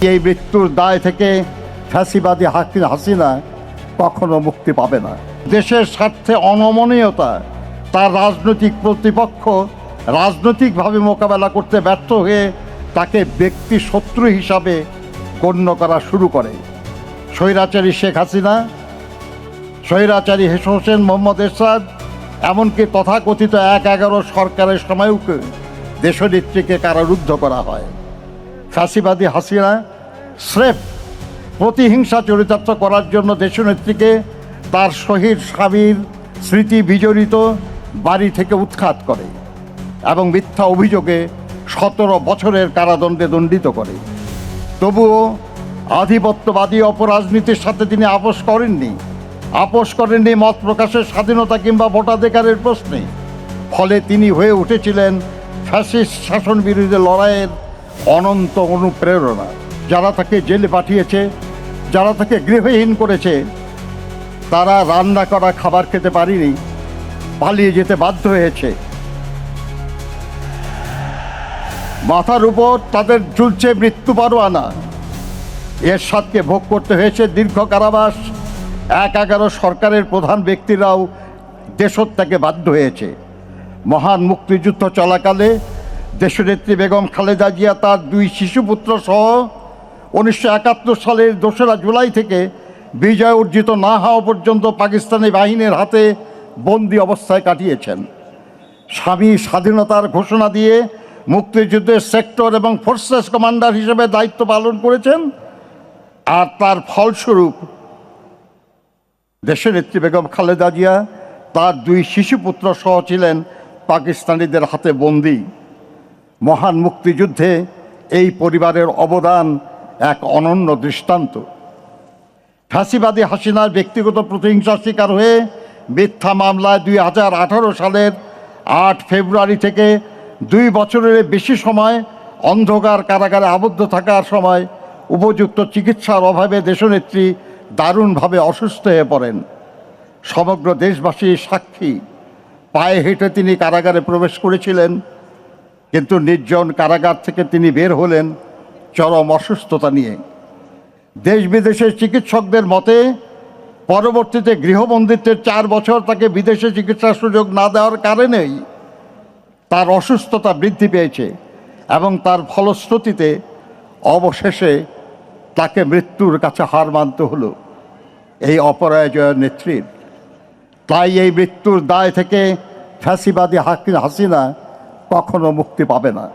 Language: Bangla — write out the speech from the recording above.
এই মৃত্যুর দায় থেকে ফ্যাসিবাদী হাকি হাসিনা কখনো মুক্তি পাবে না। দেশের স্বার্থে অনমনীয়তা, তার রাজনৈতিক প্রতিপক্ষ রাজনৈতিকভাবে মোকাবেলা করতে ব্যর্থ হয়ে তাকে ব্যক্তি শত্রু হিসাবে গণ্য করা শুরু করে। স্বৈরাচারী শেখ হাসিনা, স্বৈরাচারী হেস হোসেন মোহাম্মদ এরশাদ, এমনকি তথাকথিত এক এগারো সরকারের সময়ও দেশনেত্রীকে কারারুদ্ধ করা হয়। ফ্যাসিবাদী হাসিনা স্রেফ প্রতিহিংসা চরিতার্থ করার জন্য দেশনেত্রীকে তার শহীদ স্বামীর স্মৃতি বিজড়িত বাড়ি থেকে উৎখাত করে এবং মিথ্যা অভিযোগে সতেরো বছরের কারাদণ্ডে দণ্ডিত করে। তবুও আধিপত্যবাদী অপরাজনীতির সাথে তিনি আপোষ করেননি। আপোষ করেননি মত প্রকাশের স্বাধীনতা কিংবা ভোটাধিকারের প্রশ্নে। ফলে তিনি হয়ে উঠেছিলেন ফ্যাসিস্ট শাসন বিরোধী লড়াইয়ের অনন্ত অনুপ্রেরণা। যারা তাকে জেলে পাঠিয়েছে, যারা তাকে গৃহহীন করেছে, তারা রান্না করা খাবার খেতে পারেনি, পালিয়ে যেতে বাধ্য হয়েছে। মাথার উপর তাদের ঝুলছে মৃত্যু পারোয়ানা। এর সাথে ভোগ করতে হয়েছে দীর্ঘ কারাবাস। এক এগারো সরকারের প্রধান ব্যক্তিরাও দেশত্যাগে বাধ্য হয়েছে। মহান মুক্তিযুদ্ধ চলাকালে দেশনেত্রী বেগম খালেদা জিয়া তার দুই শিশুপুত্র সহ উনিশশো একাত্তর সালের দোসরা জুলাই থেকে বিজয় অর্জিত না হওয়া পর্যন্ত পাকিস্তানি বাহিনীর হাতে বন্দি অবস্থায় কাটিয়েছেন। স্বামী স্বাধীনতার ঘোষণা দিয়ে মুক্তিযুদ্ধের সেক্টর এবং ফোর্সেস কমান্ডার হিসেবে দায়িত্ব পালন করেছেন আর তার ফলস্বরূপ দেশের নেত্রী বেগম খালেদা জিয়া তার দুই শিশুপুত্র সহ ছিলেন পাকিস্তানিদের হাতে বন্দী। মহান মুক্তিযুদ্ধে এই পরিবারের অবদান এক অনন্য দৃষ্টান্ত। ফাঁসিবাদী হাসিনার ব্যক্তিগত প্রতিহিংসার শিকার হয়ে মিথ্যা মামলায় দুই হাজার আঠারো সালের আট ফেব্রুয়ারি থেকে দুই বছরের বেশি সময় অন্ধকার কারাগারে আবদ্ধ থাকার সময় উপযুক্ত চিকিৎসার অভাবে দেশনেত্রী দারুণভাবে অসুস্থ হয়ে পড়েন। সমগ্র দেশবাসী সাক্ষী। পায়ে হেঁটে তিনি কারাগারে প্রবেশ করেছিলেন। কিন্তু নির্জন কারাগার থেকে তিনি বের হলেন চরম অসুস্থতা নিয়ে। দেশ বিদেশের চিকিৎসকদের মতে, পরবর্তীতে গৃহবন্দিত্বের চার বছর তাকে বিদেশে চিকিৎসার সুযোগ না দেওয়ার কারণেই তার অসুস্থতা বৃদ্ধি পেয়েছে এবং তার ফলশ্রুতিতে অবশেষে তাকে মৃত্যুর কাছে হার মানতে হলো। এই অপরাজয় নেত্রীর। তাই এই মৃত্যুর দায় থেকে ফ্যাসিবাদী হাসিনা কখনো মুক্তি পাবে না।